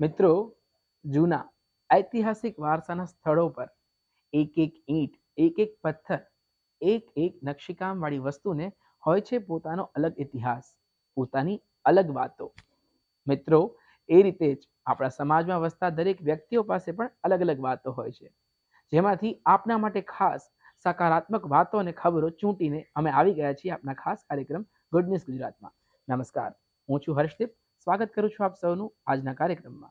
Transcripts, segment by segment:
મિત્રો, જૂના ઐતિહાસિક વારસાના સ્થળો પર એક એક ઈંટ, એક એક પથ્થર, એક એક નકશીકામવાળી વસ્તુને હોય છે પોતાનો અલગ ઇતિહાસ, પોતાની અલગ વાતો. મિત્રો, એ રીતે જ આપણા સમાજમાં વસતા દરેક વ્યક્તિઓ પાસે પણ અલગ અલગ વાતો હોય છે. જેમાંથી આપના માટે ખાસ સકારાત્મક વાતો અને ખબરો ચૂંટીને અમે આવી ગયા છીએ આપના ખાસ કાર્યક્રમ ગુડ ન્યૂઝ ગુજરાતમાં નમસ્કાર, હું છું હર્ષદીપ. સ્વાગત કરું છું આપ સૌનું આજના કાર્યક્રમમાં.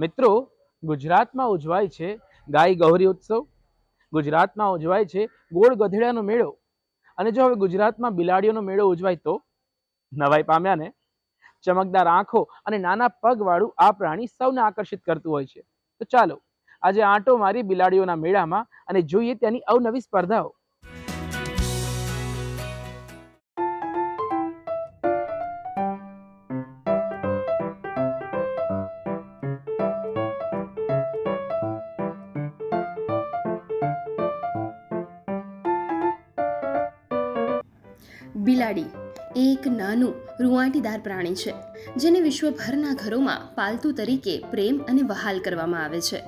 મિત્રો, ગુજરાતમાં ઉજવાય છે ગાય ગૌરી ઉત્સવ. ગુજરાતમાં ઉજવાય છે ગોળ ગધેડાનો મેળો. અને જો હવે ગુજરાતમાં બિલાડીઓનો મેળો ઉજવાય તો? નવાઈ પામ્યા ને ચમકદાર આંખો અને નાના પગવાળું આ પ્રાણી સૌને આકર્ષિત કરતું હોય છે. તો ચાલો, આજે આંટો મારી બિલાડીઓના મેળામાં અને જોઈએ ત્યાંની અવનવી સ્પર્ધાઓ. બિલાડી, એક નાનું રૂંવાટીદાર પ્રાણી છે, જેને વિશ્વભરના ઘરોમાં પાલતુ તરીકે પ્રેમ અને વહાલ કરવામાં આવે છે.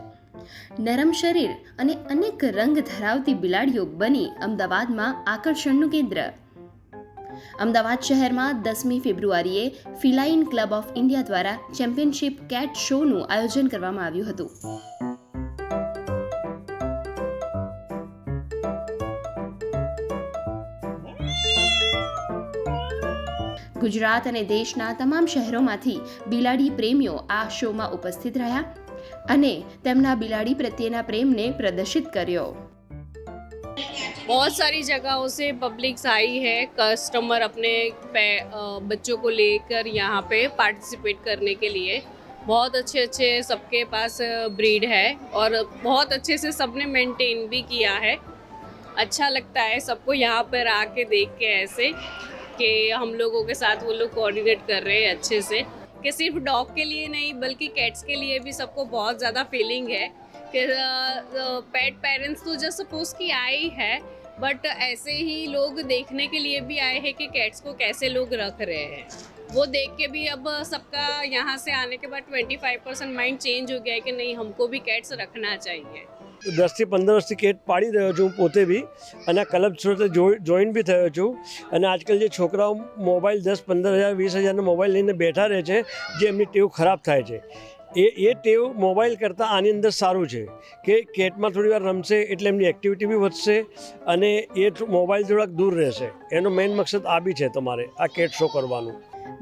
નરમ શરીર અને અનેક રંગ ધરાવતી બિલાડીઓ બની અમદાવાદમાં આકર્ષણનું કેન્દ્ર. અમદાવાદ શહેરમાં દસમી ફેબ્રુઆરીએ ફિલાઇન ક્લબ ઓફ ઇન્ડિયા દ્વારા ચેમ્પિયનશિપ કેટ શોનું આયોજન કરવામાં આવ્યું હતું. ગુજરાત અને દેશના તમામ શહેરોમાંથી બિલાડી પ્રેમીઓ આ શોમાં ઉપસ્થિત રહ્યા અને તેમના બિલાડી પ્રત્યેના પ્રેમને પ્રદર્શિત કર્યો बहुत सारी जगहों से पब्लिक्स आई है कस्टमर अपने पे- अ, बच्चों को लेकर यहाँ पे पार्टिसिपेट करने के लिए बहुत अच्छे अच्छे सबके पास ब्रीड है और बहुत अच्छे से सबने मेंटेन भी किया है अच्छा लगता है सबको यहाँ पर आके देख के ऐसे कि हम लोगों के साथ वो लोग कोऑर्डिनेट कर रहे हैं अच्छे से। कि सिर्फ़ डॉग के लिए नहीं, बल्कि कैट्स के लिए भी सबको बहुत ज़्यादा फीलिंग है कि पेट पेरेंट्स तो जस्ट सपोज़ कि ही है बट ऐसे ही लोग देखने के लिए भी आए हैं कि कैट्स को कैसे लोग रख रहे हैं। वो देख के भी अब सबका यहाँ से आने के बाद 25 परसेंट माइंड चेंज हो गया है कि नहीं, हमको भी कैट्स रखना चाहिए। દસથી પંદર વર્ષથી કેટ પાડી રહ્યો છું પોતે બી. અને આ ક્લબ સાથે જોઈન બી થયો છું. અને આજકાલ જે છોકરાઓ મોબાઈલ દસ, પંદર હજાર, વીસ હજારનો મોબાઈલ લઈને બેઠા રહે છે, જે એમની ટેવ ખરાબ થાય છે. એ એ ટેવ મોબાઈલ કરતાં આની અંદર સારું છે કે કેટમાં થોડી વાર રમશે એટલે એમની એક્ટિવિટી બી વધશે અને એ મોબાઈલ થોડાક દૂર રહેશે. એનો મેઇન મકસદ આ બી છે તમારે, આ કેટ શો કરવાનું.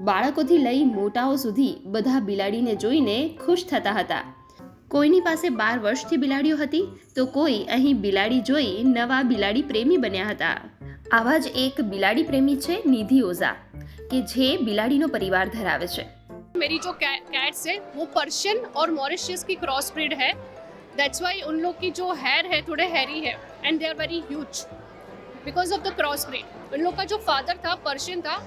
બાળકોથી લઈ મોટાઓ સુધી બધા બિલાડીને જોઈને ખુશ થતા હતા. કોઈની પાસે બાર વર્ષથી બિલાડીઓ હતી તો કોઈ અહીં બિલાડી જોઈ નવા બિલાડી પ્રેમી બન્યા હતા આવા જ એક બિલાડી પ્રેમી છે નિધિ ઓઝા કે જે બિલાડીનો પરિવાર ધરાવે છે मेरी जो कैट्स है वो पर्शियन और मॉरिशियस की क्रॉस ब्रीड है दैट्स वाई उन लोग की जो हेयर है थोड़े हैरी है and they are very huge because of the cross breed उन लोग का जो फादर था पर्शियन था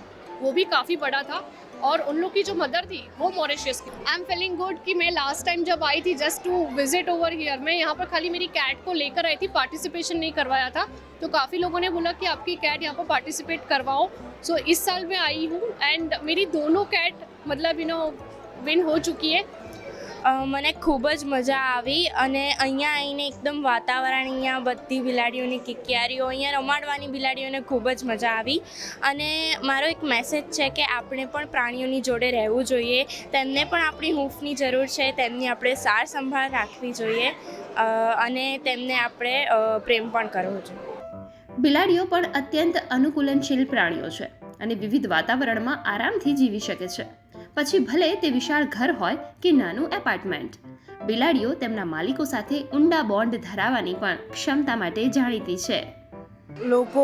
वो भी काफ़ी बड़ा था और उन लोग की जो मदर थी वो मॉरिशियस की आई एम फीलिंग गुड कि मैं लास्ट टाइम जब आई थी just to visit over here मैं यहाँ पर खाली मेरी कैट को लेकर आई थी पार्टिसिपेशन नहीं करवाया था। तो काफ़ी लोगों ने बोला कि आपकी कैट यहाँ पर पार्टिसिपेट करवाओ। सो so, इस साल मैं आई हूँ एंड मेरी दोनों कैट मतलब यू नो विन हो चुकी है। મને ખૂબ જ મજા આવી અને અહીંયા આવીને એકદમ વાતાવરણ, અહીંયા બધી બિલાડીઓની કિકિયારીઓ, અહીંયા રમાડવાની બિલાડીઓને ખૂબ જ મજા આવી. અને મારો એક મેસેજ છે કે આપણે પણ પ્રાણીઓની જોડે રહેવું જોઈએ. તેમને પણ આપણી હૂંફની જરૂર છે, તેમની આપણે સાર સંભાળ રાખવી જોઈએ અને તેમને આપણે પ્રેમ પણ કરવો જોઈએ. બિલાડીઓ પણ અત્યંત અનુકૂલનશીલ પ્રાણીઓ છે અને વિવિધ વાતાવરણમાં આરામથી જીવી શકે છે. પછી ભલે તે વિશાળ ઘર હોય કે નાનું એપાર્ટમેન્ટ બિલાડીઓ તેમના માલિકો સાથે ઊંડા બોન્ડ ધરાવવાની પણ ક્ષમતા માટે જાણીતી છે. લોકો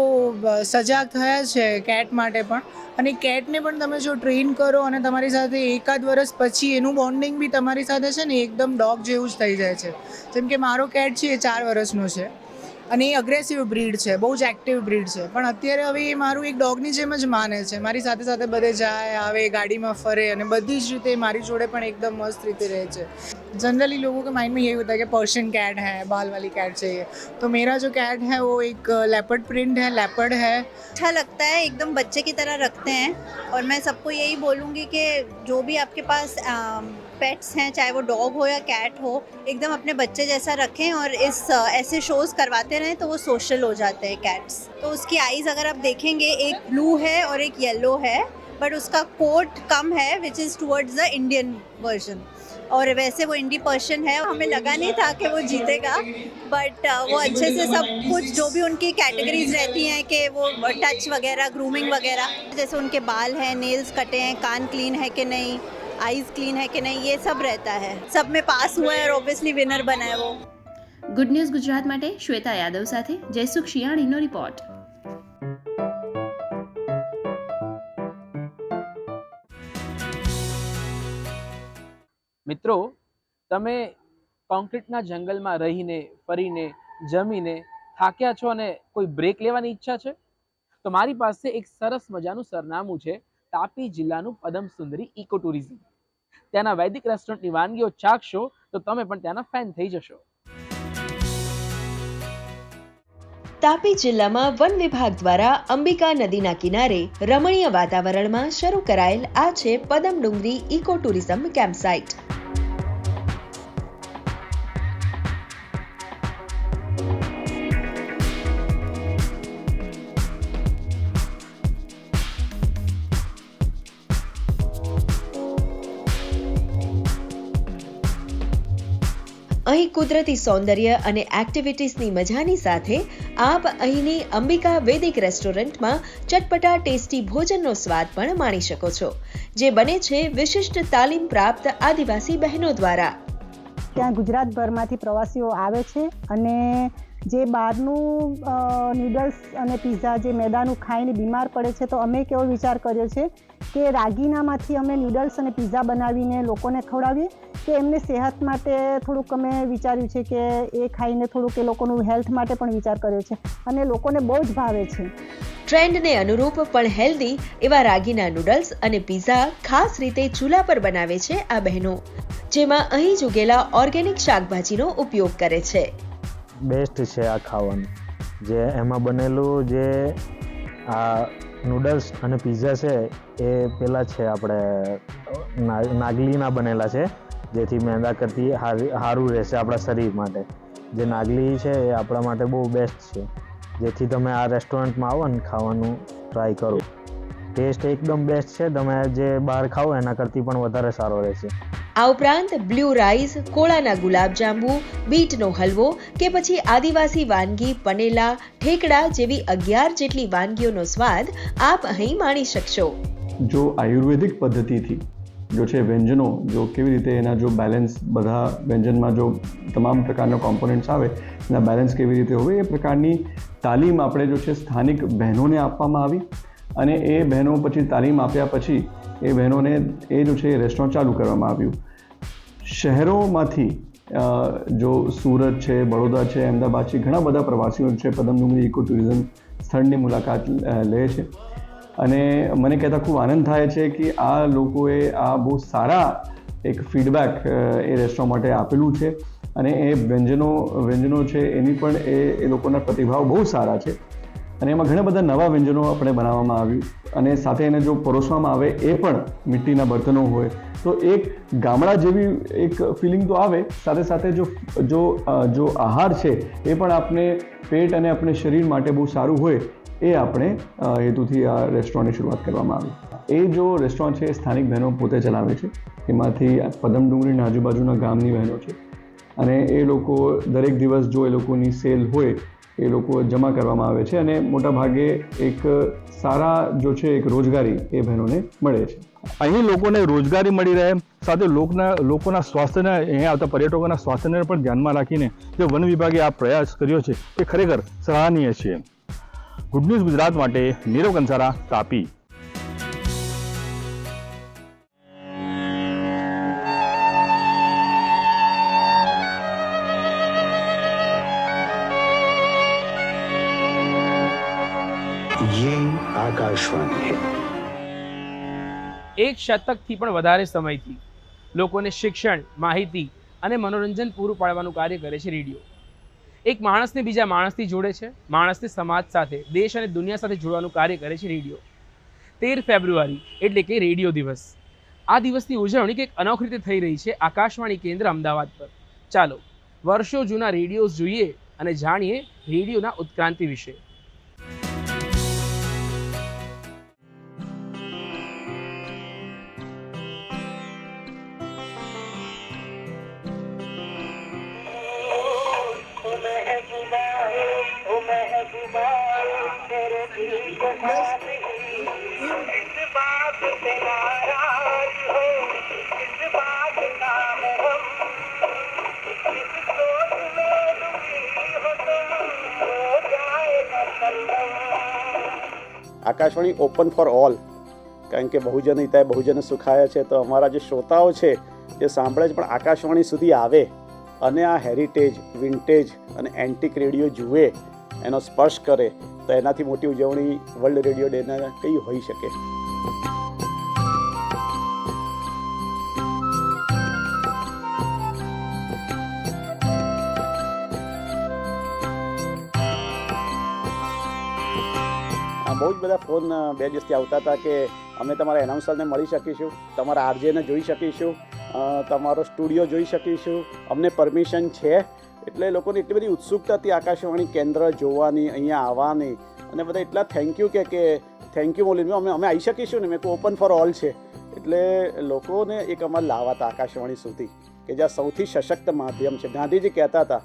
સજાગ થયા છે કેટ માટે પણ. અને કેટને પણ તમે જો ટ્રેન કરો અને તમારી સાથે એકાદ વર્ષ પછી એનું બોન્ડિંગ બી તમારી સાથે છે ને, એકદમ ડોગ જેવું જ થઈ જાય છે. જેમ કે મારો કેટ છે એ ચાર વર્ષનો છે. અને એ અગ્રેસિવ બ્રીડ છે બહુ જ એક્ટિવ બ્રીડ છે પણ અત્યારે હવે એ મારું એક ડોગની જેમ જ માને છે મારી સાથે સાથે બધે જાય આવે ગાડીમાં ફરે અને બધી જ રીતે મારી જોડે પણ એકદમ મસ્ત રીતે રહે છે जनरली लोगों के माइंड में यही होता है कि पर्शियन कैट है बाल वाली कैट चाहिए तो मेरा जो कैट है वो एक लेपर्ड प्रिंट है लेपर्ड है अच्छा लगता है एकदम बच्चे की तरह रखते हैं और मैं सबको यही बोलूँगी कि जो भी आपके पास पेट्स हैं, चाहे वो डॉग हो या कैट हो, एकदम अपने बच्चे जैसा रखें और इस ऐसे शोज़ करवाते रहें तो वो सोशल हो जाते हैं कैट्स तो उसकी आइज़ अगर आप देखेंगे, एक ब्लू है और एक येलो है बट उसका कोट कम है which is towards the Indian version और वैसे वो इंडी पर्सन है, हमें लगा नहीं था कि वो जीतेगा बट वो अच्छे से सब कुछ, जो भी उनकी कैटेगरीज रहती हैं कि वो टच वगैरह ग्रूमिंग वगैरह, जैसे उनके बाल हैं नेल्स कटे हैं, कान क्लीन है कि नहीं आईज क्लीन है कि नहीं ये सब रहता है सब में पास हुआ है और ऑब्वियसली विनर बना है वो ગુડ ન્યૂઝ ગુજરાત માટે શ્વેતા યાદવ સાથે જયસુખ શિયાળીનો રિપોર્ટ મિત્રો તમે કોન્ક્રીટના જંગલમાં રહીને ફરીને જમીને થાક્યા છો અને કોઈ બ્રેક લેવાની ઈચ્છા છે તો મારી પાસે એક સરસ મજાનું સરનામું છે તાપી જિલ્લાનું પદમ સુંદરી ઇકો ટુરિઝમ ત્યાંના વૈદિક રેસ્ટોરન્ટની વાનગીઓ ચાખશો તો તમે પણ ત્યાંના ફેન થઈ જશો. તાપી જિલ્લામાં વન વિભાગ દ્વારા અંબિકા નદીના કિનારે રમણીય વાતાવરણમાં શરૂ કરાયેલ આ છે પદમ ડુંગરી ઇકો ટુરિઝમ કેમ્પસાઇટ અહીં કુદરતી સૌંદર્ય અને એક્ટિવિટીઝની મજાની સાથે આપ અહીંની અંબિકા વૈદિક રેસ્ટોરન્ટમાં ચટપટા ટેસ્ટી ભોજનનો સ્વાદ પણ માણી શકો છો, જે બને છે વિશિષ્ટ તાલીમ પ્રાપ્ત આદિવાસી બહેનો દ્વારા. ત્યાં ગુજરાતભરમાંથી પ્રવાસીઓ આવે છે અને જે બહારનું નૂડલ્સ અને પીઝા જે મેદાનું ખાઈને બીમાર પડે છે, તો અમે કેવો વિચાર કર્યો છે કે રાગીનામાંથી અમે નૂડલ્સ અને પીઝા બનાવીને લોકોને ખવડાવીએ કે એમની સેહત માટે થોડુંક અમે વિચાર્યું છે કે એ ખાઈને થોડુંક એ લોકોનું હેલ્થ માટે પણ વિચાર કર્યો છે અને લોકોને બહુ જ ભાવે છે. ટ્રેન્ડને અનુરૂપ પણ હેલ્ધી એવા રાગીના નૂડલ્સ અને પીઝા ખાસ રીતે ચૂલા પર બનાવે છે આ બહેનો જેમાં અહીં જ ઉગેલા ઓર્ગેનિક શાકભાજીનો ઉપયોગ કરે છે. બેસ્ટ છે આ ખાવાનું. જે એમાં બનેલું જે આ નૂડલ્સ અને પિઝા છે એ પેલા છે આપણે ના- નાગલીના બનેલા છે. જેથી મેંદા કરતી હારી- સારું રહેશે આપણા શરીર માટે. જે નાગલી છે એ આપણા માટે બહુ બેસ્ટ છે. જેથી તમે આ રેસ્ટોરન્ટમાં આવો ને ખાવાનું ટ્રાય કરો. ટેસ્ટ એકદમ બેસ્ટ છે. તમે જે બહાર ખાઓ એના કરતી પણ વધારે સારો રહેશે. આ ઉપરાંત બ્લુ રાઈસ કોળાના ગુલાબજાંબુ બીટનો હલવો કે પછી આદિવાસી વાનગી પનેલા ઠેકડા જેવી અગિયાર જેટલી વાનગીઓનો સ્વાદ આપ અહીં માણી શકશો. જો આયુર્વેદિક પદ્ધતિથી જો છે વ્યંજનો, જો કેવી રીતે એના જો બેલેન્સ બધા વ્યંજનમાં જો તમામ પ્રકારના કોમ્પોનન્ટ્સ આવે, એના બેલેન્સ કેવી રીતે હોય એ પ્રકારની તાલીમ આપણે જો છે સ્થાનિક બહેનોને આપવામાં આવી અને એ બહેનો પછી તાલીમ આપ્યા પછી એ બહેનોને એ જો છે એ રેસ્ટોરન્ટ ચાલુ કરવામાં આવ્યું. શહેરોમાંથી જો સુરત છે બડોદા છે, અમદાવાદ છે, ઘણા બધા પ્રવાસીઓ છે પદમડુંગરી ઇકો ટુરિઝમ સ્થળની મુલાકાત લે છે. અને મને કહેતા ખૂબ આનંદ થાય છે કે આ લોકોએ આ બહુ સારા એક ફીડબેક એ રેસ્ટોરન્ટ માટે આપેલું છે. અને એ વ્યંજનો વ્યંજનો છે એની પણ એ એ લોકોના પ્રતિભાવ બહુ સારા છે. અને એમાં ઘણા બધા નવા વ્યંજનો આપણે બનાવવામાં આવ્યું. અને સાથે એને જો પરોસવામાં આવે એ પણ મિટ્ટીના બર્તનો હોય. તો એક ગામડા જેવી એક ફિલિંગ તો આવે. સાથે સાથે જો જો જો આહાર છે એ પણ આપણે પેટ અને આપણે શરીર માટે બહુ સારું હોય. એ આપણે હેતુથી આ રેસ્ટોરન્ટની શરૂઆત કરવામાં આવી. એ જો રેસ્ટોરન્ટ છે, એ સ્થાનિક બહેનો પોતે ચલાવે છે. એમાંથી પદમ ડુંગળીના આજુબાજુના ગામની બહેનો છે. અને એ લોકો દરેક દિવસ જો એ લોકોની સેલ હોય, એ લોકો જમા કરવામાં આવે છે અને મોટા ભાગે એક સારા જો છે, એક રોજગારી એ બહેનોને મળે છે. અહીં લોકોને રોજગારી મળી રહે, સાથે લોકના, લોકોના સ્વાસ્થ્યને, અહીંયા આવતા પર્યટકોના સ્વાસ્થ્યને પણ ધ્યાનમાં રાખીને જે વન વિભાગે આ પ્રયાસ કર્યો છે, એ ખરેખર સરાહનીય છે. ગુડ ન્યૂઝ ગુજરાત માટે નીરવ કંસારા તાપી. ये એક શતકથી પણ વધારે સમયથી લોકોને શિક્ષણ માહિતી અને મનોરંજન પૂરું પાડવાનું કાર્ય કરે છે રેડિયો. એક માણસને બીજા માણસથી જોડે છે. માણસને સમાજ સાથે, દેશ અને દુનિયા સાથે જોડવાનું કાર્ય કરે છે રેડિયો. તેર ફેબ્રુઆરી, એટલે કે રેડિયો દિવસ. આ દિવસની ઉજવણી કંઈક અનોખી રીતે થઈ રહી છે આકાશવાણી કેન્દ્ર અમદાવાદ પર. ચાલો, વર્ષો જૂના રેડિયોઝ જોઈએ અને જાણીએ રેડિયોના ઉત્ક્રાંતિ વિશે. આકાશવાણી ઓપન ફોર ઓલ, કારણ કે બહુજન હિતાય બહુજન સુખાય છે, તો અમારા જે શ્રોતાઓ છે, એ સાંભળે છે પણ આકાશવાણી સુધી આવે. અને આ હેરિટેજ વિન્ટેજ અને એન્ટિક રેડિયો જુએ, એનો સ્પર્શ કરે. તો એનાથી મોટી ઉજવણી વર્લ્ડ રેડિયો ડેના કઈ હોઈ શકે. બહુ જ બધા ફોન બે દિવસથી આવતા હતા કે અમે તમારા એનાઉન્સરને મળી શકીશું, તમારા આરજેને જોઈ શકીશું તમારો સ્ટુડિયો જોઈ શકીશું, અમને પરમિશન છે એટલે લોકોની એટલી બધી ઉત્સુકતા હતી આકાશવાણી કેન્દ્ર જોવાની, અહીંયા આવવાની. અને બધા એટલા થેન્ક યુ કે કે થેન્ક યુ બોલીને અમે અમે આવી શકીશું ને, મેં કહું ઓપન ફોર ઓલ છે. એટલે લોકોને એક અમારે લાવવા હતા આકાશવાણી સુધી કે જ્યાં સૌથી સશક્ત માધ્યમ છે. ગાંધીજી કહેતા હતા,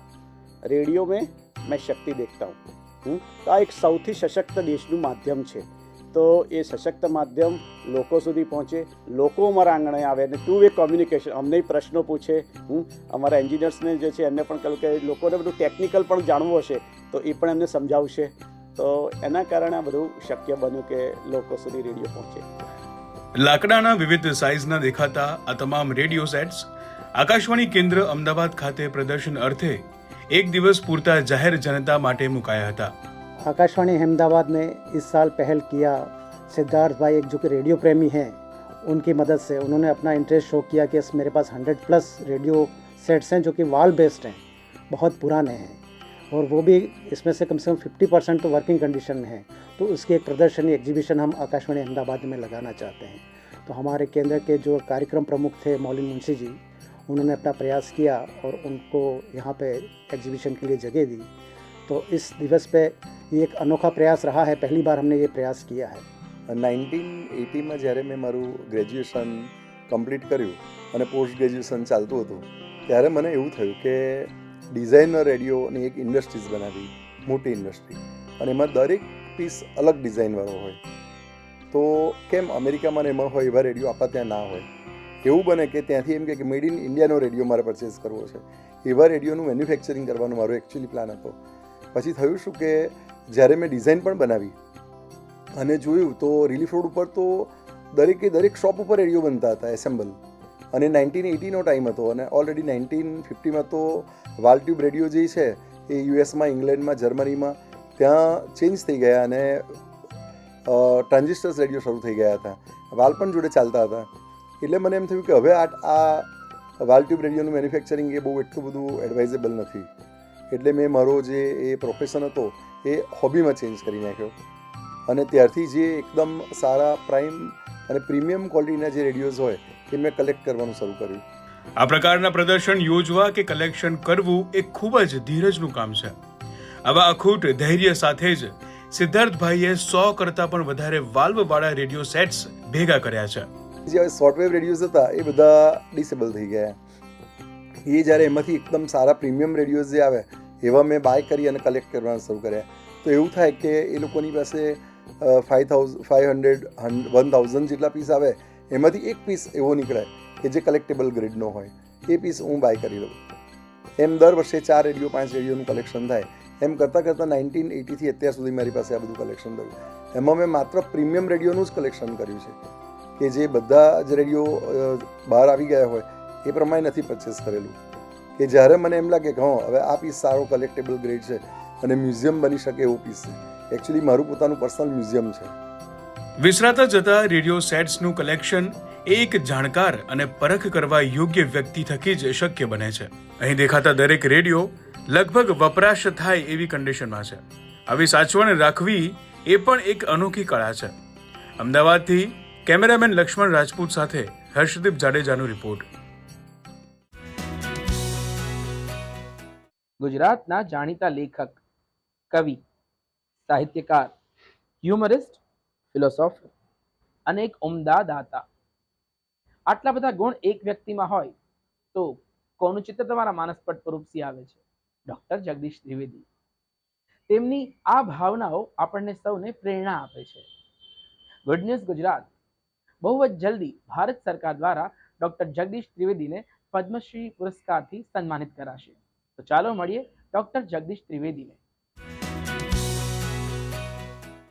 રેડિયો મેં મેં શક્તિ દેખતા હું? તો આ એક સૌથી સશક્ત દેશનું માધ્યમ છે. તો એ સશક્ત માધ્યમ લોકો સુધી પહોંચે, લોકો અમારા આંગણે આવે અને ટુ વે કોમ્યુનિકેશન અમને પ્રશ્નો પૂછે. હું અમારા એન્જિનિયર્સને જે છે, એમને પણ કહ્યું કે લોકોને બધું ટેકનિકલ પણ જાણવું હશે, તો એ પણ એમને સમજાવશે. તો એના કારણે આ બધું શક્ય બન્યું કે લોકો સુધી રેડિયો પહોંચે. લાકડાના વિવિધ સાઇઝના દેખાતા આ તમામ રેડિયો સેટ્સ આકાશવાણી કેન્દ્ર અમદાવાદ ખાતે પ્રદર્શન અર્થે એક દિવસ પૂરતા જાહેર જનતા માટે મુકાયા હતા. आकाशवाणी अहमदाबाद ने इस साल पहल किया। सिद्धार्थ भाई, एक जो कि रेडियो प्रेमी हैं, उनकी मदद से उन्होंने अपना इंटरेस्ट शो किया कि मेरे पास हंड्रेड प्लस रेडियो सेट्स हैं, जो कि वॉल बेस्ड हैं, बहुत पुराने हैं, और वो भी इसमें से कम से कम फिफ्टी परसेंट तो वर्किंग कंडीशन में है। तो उसकी एक प्रदर्शनी एग्जीबिशन हम आकाशवाणी अहमदाबाद में लगाना चाहते हैं। तो हमारे केंद्र के जो कार्यक्रम प्रमुख थे, मौलिन मुंशी जी, उन्होंने अपना प्रयास किया और उनको यहाँ पे एग्जीबिशन के लिए जगह दी। तो इस दिवस पे ये एक अनोखा प्रयास रहा है पहली बार हमने ये प्रयास किया है નાઇન્ટીન એટીમાં જ્યારે મેં મારું ગ્રેજ્યુએશન કમ્પ્લીટ કર્યું અને પોસ્ટ ગ્રેજ્યુએશન ચાલતું હતું ત્યારે મને એવું થયું કે ડિઝાઇનર રેડિયોની એક ઇન્ડસ્ટ્રીઝ બનાવી મોટી ઇન્ડસ્ટ્રી અને એમાં દરેક પીસ અલગ ડિઝાઇનવાળો હોય તો કેમ અમેરિકામાં ને એમાં હોય એવા રેડિયો આપણા ત્યાં ના હોય એવું બને કે ત્યાંથી એમ કે મેડ ઇન ઇન્ડિયાનો રેડિયો મારે પરચેસ કરવો છે એવા રેડિયોનું મેન્યુફેક્ચરિંગ કરવાનો મારો એકચ્યુઅલી પ્લાન હતો પછી થયું શું કે જ્યારે મેં ડિઝાઇન પણ બનાવી અને જોયું તો રિલીફ રોડ ઉપર તો દરેકે દરેક શોપ ઉપર રેડિયો બનતા હતા એસેમ્બલ અને નાઇન્ટીન એટીનો ટાઈમ હતો અને ઓલરેડી નાઇન્ટીન ફિફ્ટીમાં તો વાલ ટ્યુબ રેડિયો જે છે એ યુએસમાં ઇંગ્લેન્ડમાં જર્મનીમાં ત્યાં ચેન્જ થઈ ગયા અને ટ્રાન્ઝિસ્ટર્સ રેડિયો શરૂ થઈ ગયા હતા. વાલ પણ જોડે ચાલતા હતા. એટલે મને એમ થયું કે હવે આ આ વાલ ટ્યુબ રેડિયોનું મેન્યુફેક્ચરિંગ એ બહુ એટલું બધું એડવાઇઝેબલ નથી. એટલે મેં મારો જે એ પ્રોફેશન હતો એ હોબીમાં ચેન્જ કરી નાખ્યો. અને ત્યારથી જે એકદમ સારા પ્રાઇમ અને પ્રીમિયમ ક્વોલિટીના જે રેડિયોઝ હોય એ મેં કલેક્ટ કરવાનું શરૂ કર્યું. આ પ્રકારના પ્રદર્શન યોજવા કે કલેક્શન કરવું એ ખૂબ જ ધીરજનું કામ છે. આવા અખૂટ ધૈર્ય સાથે જ સિદ્ધાર્થભાઈએ સો કરતાં પણ વધારે વાલ્વવાળા રેડિયો સેટ્સ ભેગા કર્યા છે. જે શોર્ટવેવ રેડિયોઝ હતા એ બધા ડિસેબલ થઈ ગયા. એ જ્યારે એમાંથી એકદમ સારા પ્રીમિયમ રેડિયોઝ જે આવે, એવા મેં બાય કરી અને કલેક્ટ કરવાનું શરૂ કર્યા. તો એવું થાય કે એ લોકોની પાસે five thousand five hundred one thousand જેટલા પીસ આવે, એમાંથી એક પીસ એવો નીકળે કે જે કલેક્ટેબલ ગ્રેડનો હોય. એ પીસ હું બાય કરી લઉં. એમ દર વર્ષે ચાર રેડિયો, પાંચ રેડિયોનું કલેક્શન થાય. એમ કરતાં કરતાં નાઇન્ટીન એટીથી અત્યાર સુધી મારી પાસે આ બધું કલેક્શન થયું. એમાં મેં માત્ર પ્રીમિયમ રેડિયોનું જ કલેક્શન કર્યું છે. કે જે બધા જ રેડિયો બહાર આવી ગયા હોય એ પ્રમાણે નથી પરચેસ કરેલું. કે જ્યારે મને એમ લાગે કે હા, હવે આ પીસ સારો કલેક્ટેબલ ગ્રેડ છે અને મ્યુઝિયમ બની શકે એવો પીસ છે. એકચ્યુઅલી મારું પોતાનું પર્સનલ મ્યુઝિયમ છે. વિસરાતા જતા રેડિયો સેટ્સનું કલેક્શન એક જાણકાર અને પરખ કરવા યોગ્ય વ્યક્તિ થકી જ શક્ય બને છે. અહીં દેખાતા દરેક રેડિયો લગભગ વપરાશ થાય એવી કન્ડિશનમાં છે. આવી સાચવણ રાખવી એ પણ એક અનોખી કળા છે. અમદાવાદથી કેમેરામેન લક્ષ્મણ રાજપૂત સાથે હર્ષદીપ જાડેજાનો રિપોર્ટ ગુજરાતના જાણીતા લેખક, કવિ, સાહિત્યકાર, હ્યુમરિસ્ટ, ફિલોસોફર અને એક ઉમદા દાતા. આટલા બધા ગુણ એક વ્યક્તિમાં હોય તો કોનું ચિત્ર તમારા માનસ પટ આવે છે? ડોક્ટર જગદીશ ત્રિવેદી તેમની આ ભાવનાઓ આપણને સૌને પ્રેરણા આપે છે. Good news Gujarat. બહુ જ જલ્દી ભારત સરકાર દ્વારા ડોક્ટર જગદીશ ત્રિવેદીને પદ્મશ્રી પુરસ્કારથી સન્માનિત કરાશે. તો ચાલો મળીએ ડોક્ટર જગદીશ ત્રિવેદીને.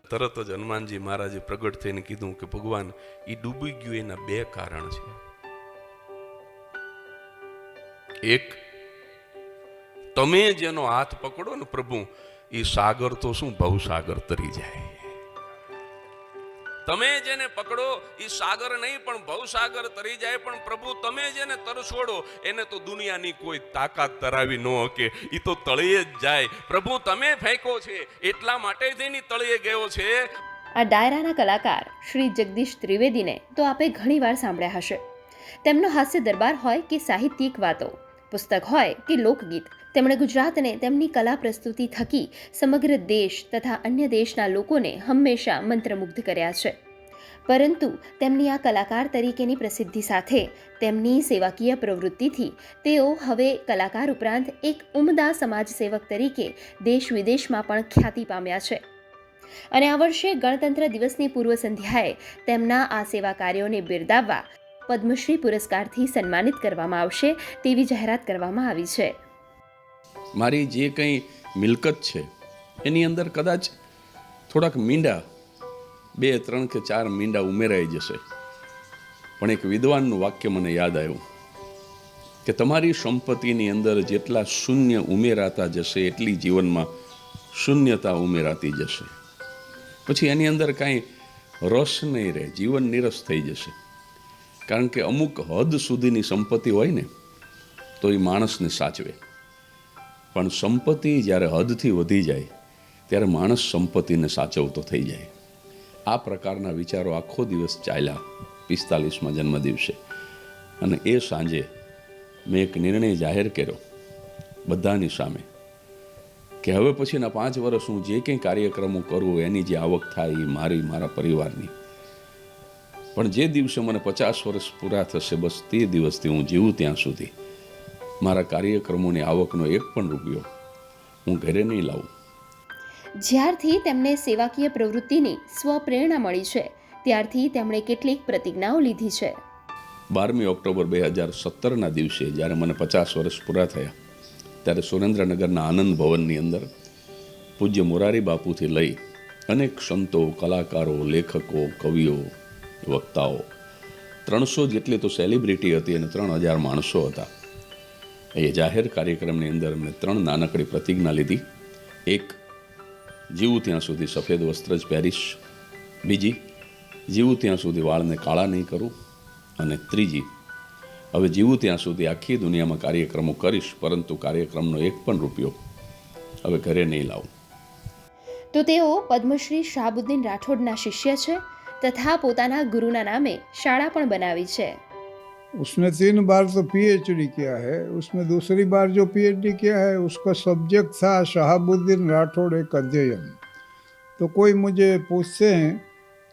તરત જ હનુમાનજી મહારાજે પ્રગટ થઈને કીધું કે, ભગવાન એ ડૂબી ગયું એના બે કારણ છે. એક, તમે જેનો હાથ પકડો ને પ્રભુ એ સાગર તો શું? ભવસાગર તરી જાય. તમે જેને પકડો એ સાગર નહીં, પણ ભવસાગર તરી જાય. પણ પ્રભુ, તમે જેને તરછોડો એને તો દુનિયાની કોઈ તાકાત તરાવી ન હકે એ તો તળિયે જ જાય. પ્રભુ, તમે ફેંકો છે. એટલા માટે જ એની તળિયે ગયો છે. આ ડાયરાના કલાકાર શ્રી જગદીશ ત્રિવેદીને તો આપે ઘણીવાર સાંભળ્યા હશે. તેમનો હાસ્ય દરબાર હોય કે સાહિત્યિક વાતો. પુસ્તક હોય કે લોકગીત. તેમણે ગુજરાતને તેમની કલા પ્રસ્તુતિ થકી સમગ્ર દેશ તથા અન્ય દેશના લોકોને હંમેશા મંત્રમુગ્ધ કર્યા છે. પરંતુ તેમની આ કલાકાર તરીકેની પ્રસિદ્ધિ સાથે તેમની સેવાકીય પ્રવૃત્તિથી તેઓ હવે કલાકાર ઉપરાંત એક ઉમદા સમાજસેવક તરીકે દેશ વિદેશમાં પણ ખ્યાતિ પામ્યા છે. અને આ વર્ષે ગણતંત્ર દિવસની પૂર્વ સંધ્યાએ તેમના આ સેવા કાર્યોને બિરદાવવા પદ્મશ્રી પુરસ્કારથી સન્માનિત કરવામાં આવશે તેવી જાહેરાત કરવામાં આવી છે. મારી જે કંઈ મિલકત છે, એની અંદર કદાચ થોડાક મીંડા, બે, ત્રણ કે ચાર મીંડા ઉમેરાઈ જશે. પણ એક વિદ્વાનનું વાક્ય મને યાદ આવ્યું કે તમારી સંપત્તિની અંદર જેટલા શૂન્ય ઉમેરાતા જશે, એટલી જીવનમાં શૂન્યતા ઉમેરાતી જશે. પછી એની અંદર કાંઈ રસ નહીં રહે, જીવન નિરસ થઈ જશે. કારણ કે અમુક હદ સુધીની સંપત્તિ હોય ને, તો એ માણસને સાચવે. પણ સંપત્તિ જ્યારે હદથી વધી જાય, ત્યારે માણસ સંપત્તિને સાચવતો થઈ જાય. આ પ્રકારના વિચારો આખો દિવસ ચાલ્યા પિસ્તાલીસમાં જન્મદિવસે. અને એ સાંજે મેં એક નિર્ણય જાહેર કર્યો બધાની સામે, કે હવે પછીના પાંચ વર્ષ હું જે કંઈ કાર્યક્રમો કરું, એની જે આવક થાય એ મારી, મારા પરિવારની. પણ જે દિવસે મને પચાસ વર્ષ પૂરા થશે, બસ તે દિવસથી હું જીવું ત્યાં સુધી. મારા કાર્યક્રમોની આવકનો એક પણ રૂપિયો હું ઘરે નહીં લાવું. જ્યારથી તેમને સેવાકીય પ્રવૃત્તિની સ્વપ્રેરણા મળી છે ત્યારથી તેમણે કેટલીક પ્રતિજ્ઞાઓ લીધી છે. બારમી ઓક્ટોબર બે હજાર સત્તરના દિવસે જ્યારે મને પચાસ વર્ષ પૂરા થયા ત્યારે સુરેન્દ્રનગરના આનંદ ભવનની અંદર પૂજ્ય મોરારી બાપુથી લઈ અનેક સંતો કલાકારો લેખકો કવિઓ વક્તાઓ ત્રણસો જેટલી તો સેલિબ્રિટી હતી અને ત્રણ હજાર માણસો હતા. એ જાહેર કાર્યક્રમની અંદર અમે ત્રણ નાનકડી પ્રતિજ્ઞા લીધી. એક, જીવું ત્યાં સુધી સફેદ વસ્ત્ર જ પહેરીશ. બીજી, જીવું ત્યાં સુધી વાળને કાળા નહીં કરું. અને ત્રીજી, હવે જીવું ત્યાં સુધી આખી દુનિયામાં કાર્યક્રમો કરીશ, પરંતુ કાર્યક્રમનો એક પણ રૂપિયો હવે ઘરે નહીં લાવું. તો તેઓ પદ્મશ્રી શાહબુદ્દીન રાઠોડના શિષ્ય છે તથા પોતાના ગુરુના નામે શાળા પણ બનાવી છે. उसने तीन बार तो पीएचडी किया है, उसमें दूसरी बार जो पीएचडी किया है, उसका सब्जेक्ट था शहाबुद्दीन राठौड़ एक अध्ययन। तो कोई मुझे पूछते हैं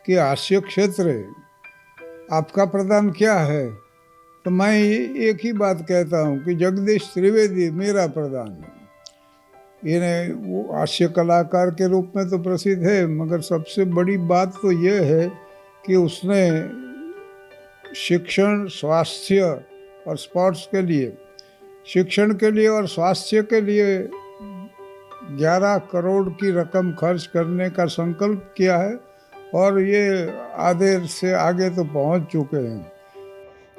कि हास्य क्षेत्र आपका प्रदान क्या है? तो मैं एक ही बात कहता हूँ कि जगदीश त्रिवेदी मेरा प्रदान है। इन्हें वो हास्य कलाकार के रूप में तो प्रसिद्ध है, मगर सबसे बड़ी बात तो यह है कि उसने शिक्षण स्वास्थ्य और स्पोर्ट्स के लिए शिक्षण के लिए और स्वास्थ्य के लिए 11 करोड़ की रकम खर्च करने का संकल्प किया है और ये आधे से आगे तो पहुंच चुके हैं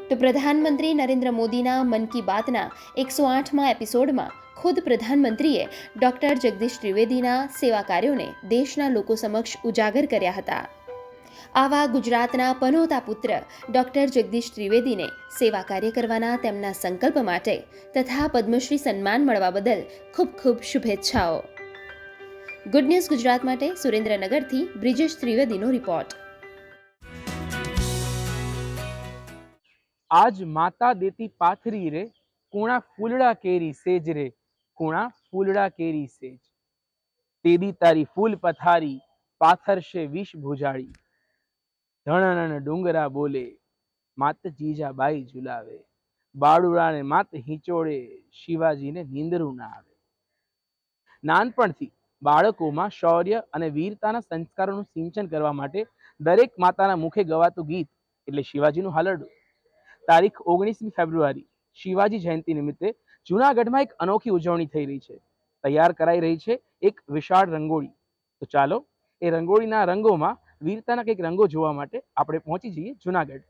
તો પ્રધાનમંત્રી નરેન્દ્ર મોદીના મન કી બાતના એકસો આઠમાં એપિસોડમાં ખુદ પ્રધાનમંત્રીએ ડૉક્ટર જગદીશ ત્રિવેદીના સેવા કાર્યોને દેશના લોકો સમક્ષ ઉજાગર કર્યા હતા આવા ગુજરાતના પનોતા પુત્ર ડૉક્ટર જગદીશ ત્રિવેદીને સેવા કાર્ય કરવાના તેમના સંકલ્પ માટે તથા પદ્મશ્રી સન્માન મળવા બદલ ખૂબ ખૂબ શુભેચ્છાઓ. ગુડ ન્યૂઝ ગુજરાત માટે સુરેન્દ્રનગરથી બ્રિજેશ ત્રિવેદીનો રિપોર્ટ આજ માતા દેતી પાથરી રે, કુણા ફૂલડા કેરી સેજ રે, કુણા ફૂલડા કેરી સેજ. તેદી તારી ફૂલ પથારી, પાથરશે વિષ ભુજાળી. ધણન ડુંગરા બોલે, માત જીજા બાઈ ઝુલાવે બાળુડાને માત હિંચોળે શિવાજીને નીંદરું ના આવે. નાનપણથી બાળકોમાં શૌર્ય અને વીરતાના સંસ્કારોનું સિંચન કરવા માટે દરેક માતાના મુખે ગવાતું ગીત એટલે શિવાજીનું હાલરડું. તારીખ ઓગણીસમી ફેબ્રુઆરી, શિવાજી જયંતિ નિમિત્તે જૂનાગઢમાં એક અનોખી ઉજવણી થઈ રહી છે. તૈયાર કરાઈ રહી છે એક વિશાળ રંગોળી. તો ચાલો, એ રંગોળીના રંગોમાં વીરતાના કંઈક રંગો જોવા માટે આપણે પહોંચી જઈએ Junagadh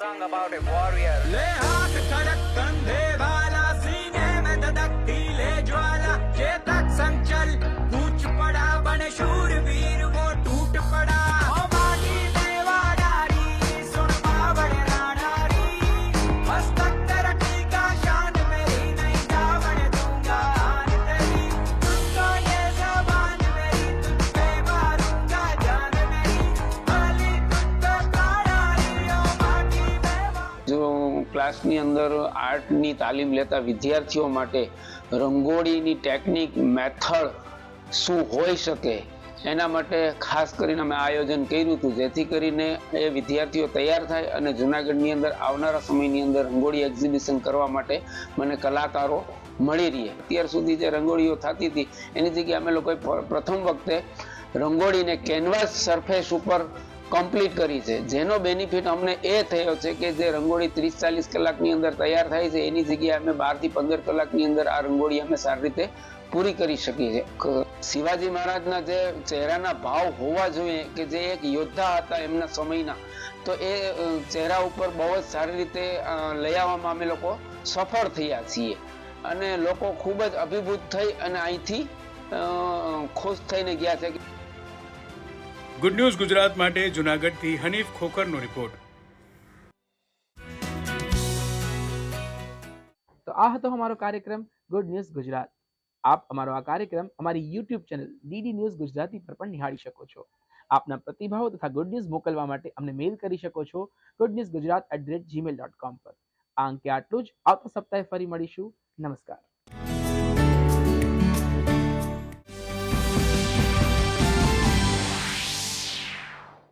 song about a warrior. ક્લાસની અંદર આર્ટની તાલીમ લેતા વિદ્યાર્થીઓ માટે રંગોળીની ટેકનિક, મેથડ શું હોઈ શકે, એના માટે ખાસ કરીને અમે આયોજન કર્યું હતું, જેથી કરીને એ વિદ્યાર્થીઓ તૈયાર થાય અને જુનાગઢની અંદર આવનારા સમયની અંદર રંગોળી એક્ઝિબિશન કરવા માટે મને કલાકારો મળી રહીએ અત્યાર સુધી જે રંગોળીઓ થતી હતી, એની જગ્યાએ અમે લોકોએ પ્રથમ વખતે રંગોળીને કેનવાસ સરફેસ ઉપર કમ્પ્લીટ કરી છે. જેનો બેનિફિટ અમને એ થયો છે કે જે રંગોળી ત્રીસ ચાલીસ કલાકની અંદર તૈયાર થાય છે, એની જગ્યાએ અમે બારથી પંદર કલાકની અંદર આ રંગોળી અમે સારી રીતે પૂરી કરી શકીએ છીએ. શિવાજી મહારાજના જે ચહેરાના ભાવ હોવા જોઈએ કે જે એક યોદ્ધા હતા એમના સમયના, તો એ ચહેરા ઉપર બહુ જ સારી રીતે લઈ આવવામાં અમે લોકો સફળ થયા છીએ. અને લોકો ખૂબ જ અભિભૂત થઈ અને અહીંથી ખુશ થઈને ગયા છે ગુડ ન્યૂઝ ગુજરાત માટે જુનાગઢથી હનીફ ખોખરનો રિપોર્ટ તો આ હતો અમારો કાર્યક્રમ ગુડ ન્યૂઝ ગુજરાત. આપ અમારો આ કાર્યક્રમ અમારી YouTube channel D D news Gujarati પર પણ નિહાળી શકો છો. આપના પ્રતિભાવો તથા ગુડ ન્યૂઝ મોકલવા માટે અમને મેલ કરી શકો છો good news Gujarat at the rate Gmail dot com પર. આ અંકે આટલું જ આવતા સપ્તાહે ફરી મળીશું. નમસ્કાર.